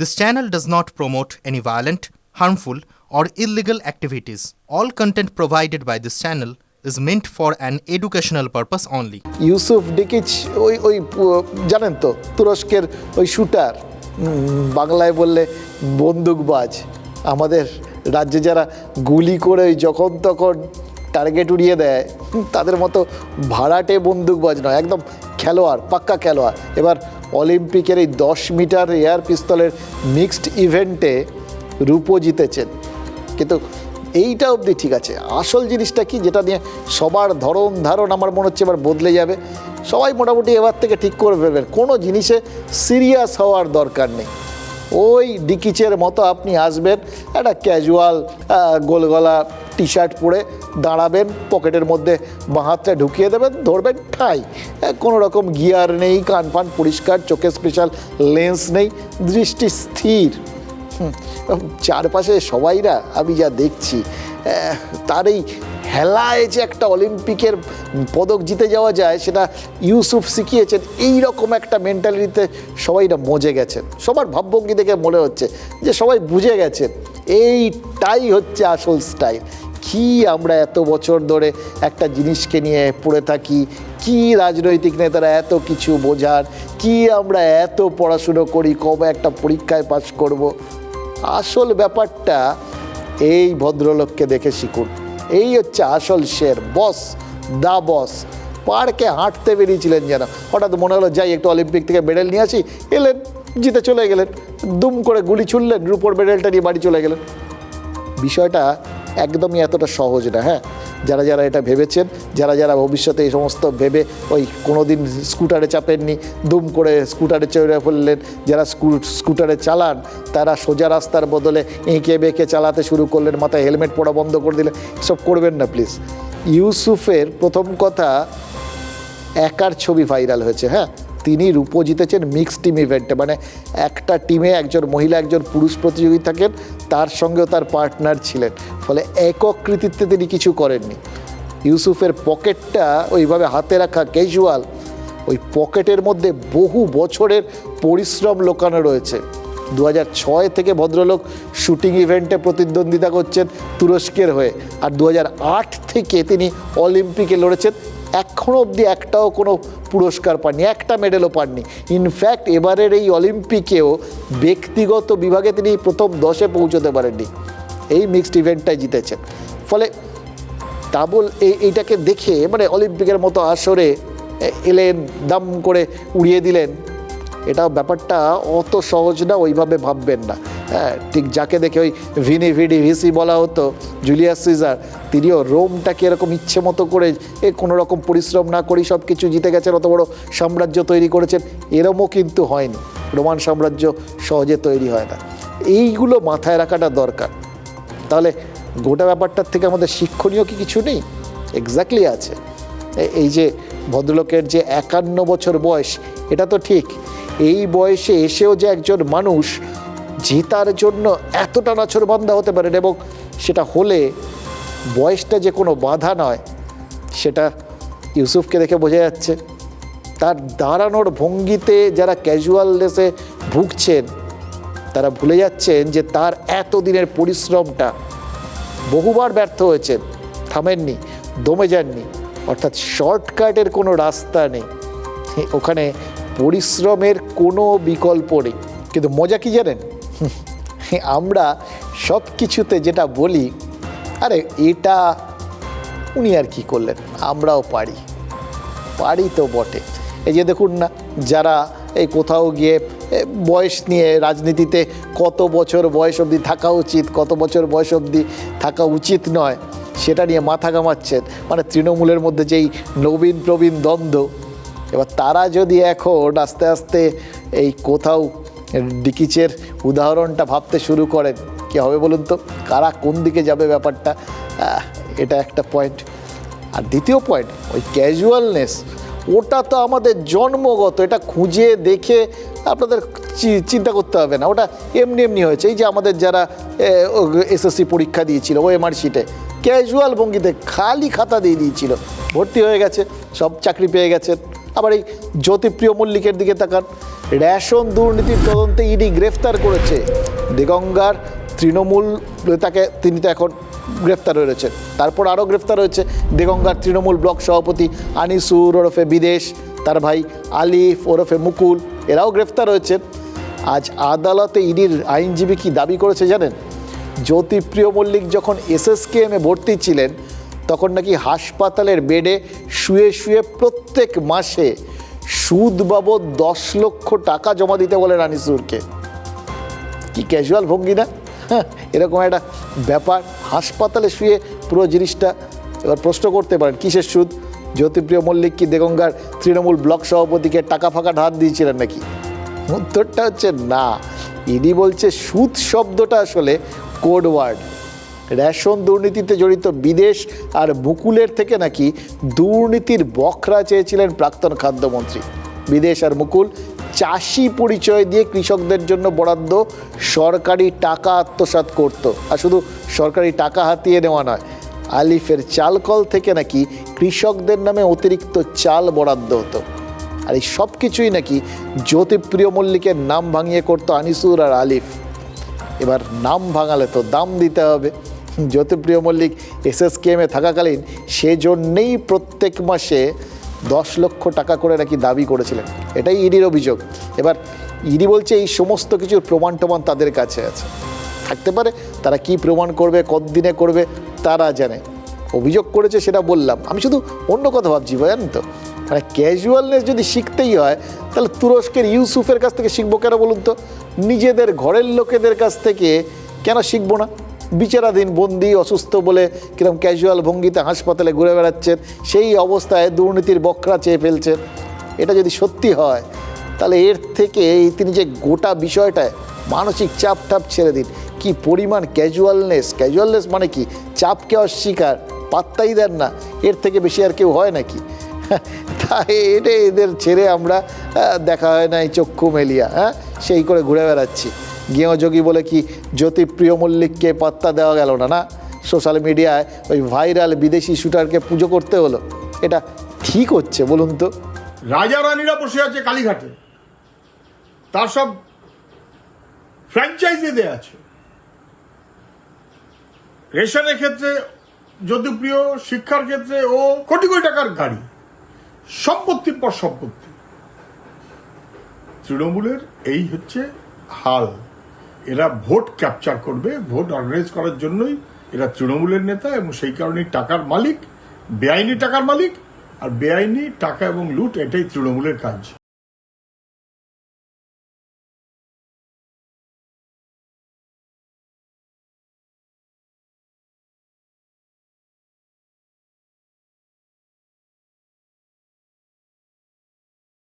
This channel does not promote any violent, harmful, or illegal activities. All content provided by this channel is meant for an educational purpose only. Yusuf ডিকিচ ওই ওই জানেন তো তুরস্কের ওই shooter বাংলায় বললে বন্দুকবাজ আমাদের রাজ্যে যারা গুলি করে যখন তখন টার্গেট উড়িয়ে দেয় তাদের মতো ভাড়াটে বন্দুকবাজ নয় একদম খেলোয়াড় পাক্কা খেলোয়াড় এবার অলিম্পিকের এই দশ মিটার এয়ার পিস্তলের মিক্সড ইভেন্টে রূপো জিতেছেন। কিন্তু এইটা অবধি ঠিক আছে। আসল জিনিসটা কি? যেটা নিয়ে সবার ধরন ধারণ আমার মনে হচ্ছে এবার বদলে যাবে। সবাই মোটামুটি এবার থেকে ঠিক করে ফেলবেন। কোনো জিনিসে সিরিয়াস হওয়ার দরকার নেই। ওই ডিকিচের মতো আপনি আসবেন, একটা ক্যাজুয়াল গোলগলা টি শার্ট পরে দাঁড়াবেন, পকেটের মধ্যে বাঁ হাতটা ঢুকিয়ে দেবেন, ধরবেন ঠাই। কোনো রকম গিয়ার নেই, কান ফান পরিষ্কার, চোখে স্পেশাল লেন্স নেই, দৃষ্টি স্থির। চারপাশে সবাইরা আমি যা দেখছি তার এই হেলায় যে একটা অলিম্পিকের পদক জিতে যাওয়া যায়, সেটা ইউসুফ শিখিয়েছেন এই রকম একটা মেন্টালিটিতে সবাইরা মজে গেছেন। সবার ভাবভঙ্গি দেখে মনে হচ্ছে যে সবাই বুঝে গেছেন, এইটাই হচ্ছে আসল স্টাইল কি আমরা এত বছর ধরে একটা জিনিসকে নিয়ে পড়ে থাকি, কি রাজনৈতিক নেতারা এত কিছু বোঝার, কি আমরা এত পড়াশুনো করি, কবে একটা পরীক্ষায় পাশ করব? আসল ব্যাপারটা এই ভদ্রলোককে দেখে শিখুন। এই হচ্ছে আসল শের, বস, দা বস। পার্কে হাঁটতে বেরিয়েছিলেন যেন। হঠাৎ মনে হলো, যাই, একটু অলিম্পিক থেকে মেডেল নিয়ে আসি। এলেন, জিতে চলে গেলেন। দুম করে গুলি ছুড়লেন, রুপোর মেডেলটা নিয়ে বাড়ি চলে গেলেন। বিষয়টা একদমই এতটা সহজ না হ্যাঁ? যারা যারা এটা ভেবেছেন, যারা যারা ভবিষ্যতে এই সমস্ত ভেবে ওই কোনো দিন স্কুটারে চাপেননি, দুম করে স্কুটারে চড়ে ফেললেন, যারা স্কু- স্কুটারে চালান, তারা সোজা রাস্তার বদলে এঁকে বেঁকে চালাতে শুরু করলেন, মাথায় হেলমেট পরা বন্ধ করে দিলেন সব করবেন না প্লিজ ইউসুফের প্রথম কথা, একার ছবি ভাইরাল হয়েছে হ্যাঁ? তিনি রূপো জিতেছেন মিক্স টিম ইভেন্টে মানে একটা টিমে একজন মহিলা, একজন পুরুষ প্রতিযোগী থাকেন, তার সঙ্গেও তার পার্টনার ছিলেন। ফলে একক কৃতিত্বে তিনি কিছু করেননি। ইউসুফের পকেটটা ওইভাবে হাতে রাখা ক্যাজুয়াল ওই পকেটের মধ্যে বহু বছরের পরিশ্রম লোকানো রয়েছে। দু ছয় থেকে ভদ্রলোক শুটিং ইভেন্টে প্রতিদ্বন্দ্বিতা করছেন তুরস্কের হয়ে। আর দু হাজার আট থেকে তিনি অলিম্পিকে লড়েছেন এখনও অবধি একটাও কোনো পুরস্কার পাননি, একটা মেডেলও পাননি। ইনফ্যাক্ট এবারের এই অলিম্পিকেও ব্যক্তিগত বিভাগে তিনি প্রথম দশে পৌঁছতে পারেননি। এই মিক্সড ইভেন্টটাই জিতেছেন। ফলে ডাবল এই, এইটাকে দেখে মানে অলিম্পিকের মতো আসরে এলেন, দাম করে উড়িয়ে দিলেন এটা ব্যাপারটা অত সহজ না, ওইভাবে ভাববেন না। হ্যাঁ ঠিক যাকে দেখে ওই ভিনি ভিডি ভিসি বলা হতো, জুলিয়াস সিজার, তিনিও রোমটাকে এরকম ইচ্ছে মতো করে, এ কোনো রকম পরিশ্রম না করেই সব কিছু জিতে গেছেন, অত বড় সাম্রাজ্য তৈরি করেছেন, এরমও কিন্তু হয়নি। রোমান সাম্রাজ্য সহজে তৈরি হয় না। এইগুলো মাথায় রাখাটা দরকার। তাহলে গোটা ব্যাপারটার থেকে আমাদের শিক্ষণীয় কি কিছু নেই? এক্স্যাক্টলি আছে। এই যে ভদ্রলোকের যে একান্ন বছর বয়স, এটা তো ঠিক। এই বয়সে এসেও যে একজন মানুষ জেতার জন্য এতটা নাছরবান্ধা হতে পারেন এবং সেটা হলে বয়সটা যে কোনো বাধা নয়, সেটা ইউসুফকে দেখে বোঝা যাচ্ছে। তার দাঁড়ানোর ভঙ্গিতে যারা ক্যাজুয়ালনেসে ভুগছেন, তারা ভুলে যাচ্ছেন যে তার এতদিনের পরিশ্রমটা বহুবার ব্যর্থ হয়েছেন। থামেননি, দমে যাননি, অর্থাৎ শর্টকাটের কোনো রাস্তা নেই। ওখানে পরিশ্রমের কোনো বিকল্প নেই। কিন্তু মজা কি জানেন? আমরা সব কিছুতে যেটা বলি, আরে এটা উনি আর কি করলেন, আমরাও পারি। পারি তো বটে। এই যে দেখুন না, যারা এই কোথাও গিয়ে বয়স নিয়ে রাজনীতিতে কত বছর বয়স অবধি থাকা উচিত, কত বছর বয়স অবধি থাকা উচিত নয়, সেটা নিয়ে মাথা কামাচ্ছেন মানে তৃণমূলের মধ্যে যেই নবীন প্রবীণ দ্বন্দ্ব, এবার তারা যদি এখন আস্তে আস্তে এই কোথাও ডিকিচের উদাহরণটা ভাবতে শুরু করেন। কি হবে বলুন তো? কারা কোন দিকে যাবে ব্যাপারটা? এটা একটা পয়েন্ট আর দ্বিতীয় পয়েন্ট ওই ক্যাজুয়ালনেস ওটা তো আমাদের জন্মগত, এটা খুঁজে দেখে আপনাদের চিন্তা করতে হবে না। ওটা এমনি এমনি হয়েছে। এই যে আমাদের যারা এসএসসি পরীক্ষা দিয়েছিল ও এমআর শিটে ক্যাজুয়াল ভঙ্গিতে খালি খাতা দিয়ে দিয়েছিল। ভর্তি হয়ে গেছে, সব চাকরি পেয়ে গেছেন। আবার এই জ্যোতিপ্রিয় মল্লিকের দিকে তাকান। রেশন দুর্নীতির তদন্তে ইডি গ্রেফতার করেছে। দিগঙ্গার তৃণমূল তাকে তিনি তো এখন গ্রেফতার হয়েছেন তারপর আরও গ্রেফতার হয়েছে দিগঙ্গার তৃণমূল ব্লক সভাপতি আনিসুর ওরফে বিদেশ, তার ভাই আলিফ ওরফে মুকুল, এরাও গ্রেফতার হয়েছেন আজ আদালতে ইডির আইনজীবী কি দাবি করেছে জানেন? জ্যোতিপ্রিয় মল্লিক যখন এসএসকেএমে ভর্তি ছিলেন, তখন নাকি হাসপাতালের বেডে শুয়ে শুয়ে প্রত্যেক মাসে সুদ বাবদ দশ লক্ষ টাকা জমা দিতে বলেন আনিসুরকে কি ক্যাজুয়াল ভঙ্গি না? হ্যাঁ এরকম একটা ব্যাপার। হাসপাতালে শুয়ে পুরো জিনিসটা এবার প্রশ্ন করতে পারেন, কিসের সুদ? জ্যোতিপ্রিয় মল্লিক কি দেগঙ্গার তৃণমূল ব্লক সভাপতিকে টাকা ফাঁকা ধার দিয়েছিলেন নাকি? উত্তরটা হচ্ছে না। ইডি বলছে, সুদ শব্দটা আসলে কোড ওয়ার্ড রেশন দুর্নীতিতে জড়িত বিদেশ আর মুকুলের থেকে নাকি দুর্নীতির বখরা চেয়েছিলেন প্রাক্তন খাদ্যমন্ত্রী। বিদেশ আর মুকুল চাষি পরিচয় দিয়ে কৃষকদের জন্য বরাদ্দ সরকারি টাকা আত্মসাৎ করত। আর শুধু সরকারি টাকা হাতিয়ে নেওয়া নয়, আলিফের চালকল থেকে নাকি কৃষকদের নামে অতিরিক্ত চাল বরাদ্দ হতো। আর এই সব কিছুই নাকি জ্যোতিপ্রিয় মল্লিকের নাম ভাঙিয়ে করতো আনিসুর আর আলিফ। এবার নাম ভাঙালে তো দাম দিতে হবে। জ্যোতিপ্রিয় মল্লিক এসএসকেএমে থাকাকালীন সেজন্যেই প্রত্যেক মাসে দশ লক্ষ টাকা করে নাকি দাবি করেছিলেন। এটাই ইডির অভিযোগ। এবার ইডি বলছে এই সমস্ত কিছুর প্রমাণ টমাণ তাদের কাছে আছে। থাকতে পারে তারা কি প্রমাণ করবে, কতদিনে করবে, তারা জানে। অভিযোগ করেছে সেটা বললাম। আমি শুধু অন্য কথা ভাবছি, জানেন তো? মানে ক্যাজুয়ালনেস যদি শিখতেই হয়, তাহলে তুরস্কের ইউসুফের কাছ থেকে শিখব কেন বলুন তো? নিজেদের ঘরের লোকেদের কাছ থেকে কেন শিখব না? বিচারাধীন, বন্দি, অসুস্থ বলে কিরম ক্যাজুয়াল ভঙ্গিতে হাসপাতালে ঘুরে বেড়াচ্ছেন সেই অবস্থায় দুর্নীতির বকরা চেয়ে ফেলছেন এটা যদি সত্যি হয়, তাহলে এর থেকে তিনি যে গোটা বিষয়টায় মানসিক চাপ টাপ ছেড়ে দিন। কি পরিমাণ ক্যাজুয়ালনেস ক্যাজুয়ালনেস মানে কি? চাপকে অস্বীকার, পাত্তাই দেন না। এর থেকে বেশি আর কেউ হয় নাকি? তাই এটা এদের ছেড়ে আমরা দেখা হয় না এই চক্ষু মেলিয়া হ্যাঁ? সেই করে ঘুরে বেড়াচ্ছি। গেঁয়োযোগী বলে কি জ্যোতিপ্রিয় মল্লিককে পাত্তা দেওয়া গেল না না? সোশ্যাল মিডিয়ায় ওই ভাইরাল বিদেশি শুটারকে পুজো করতে হলো। এটা ঠিক হচ্ছে বলুন তো। রাজা রানীরা বসে আছে কালীঘাটে। তার সব ফ্র্যাঞ্চাইজি দেয়া আছে। রেশনের ক্ষেত্রে জ্যোতিপ্রিয়, শিক্ষার ক্ষেত্রে ও কোটি কোটি টাকার গাড়ি। সম্পত্তির পর সম্পত্তি। তৃণমূলের এই হচ্ছে হাল। এরা ভোট ক্যাপচার করবে, ভোট অর্গানাইজ করার জন্যই এরা তৃণমূলের নেতা এবং সেই কারণেই টাকার মালিক, বেআইনি টাকার মালিক, আর বেআইনি টাকা এবং লুট এটাই তৃণমূলের কাজ।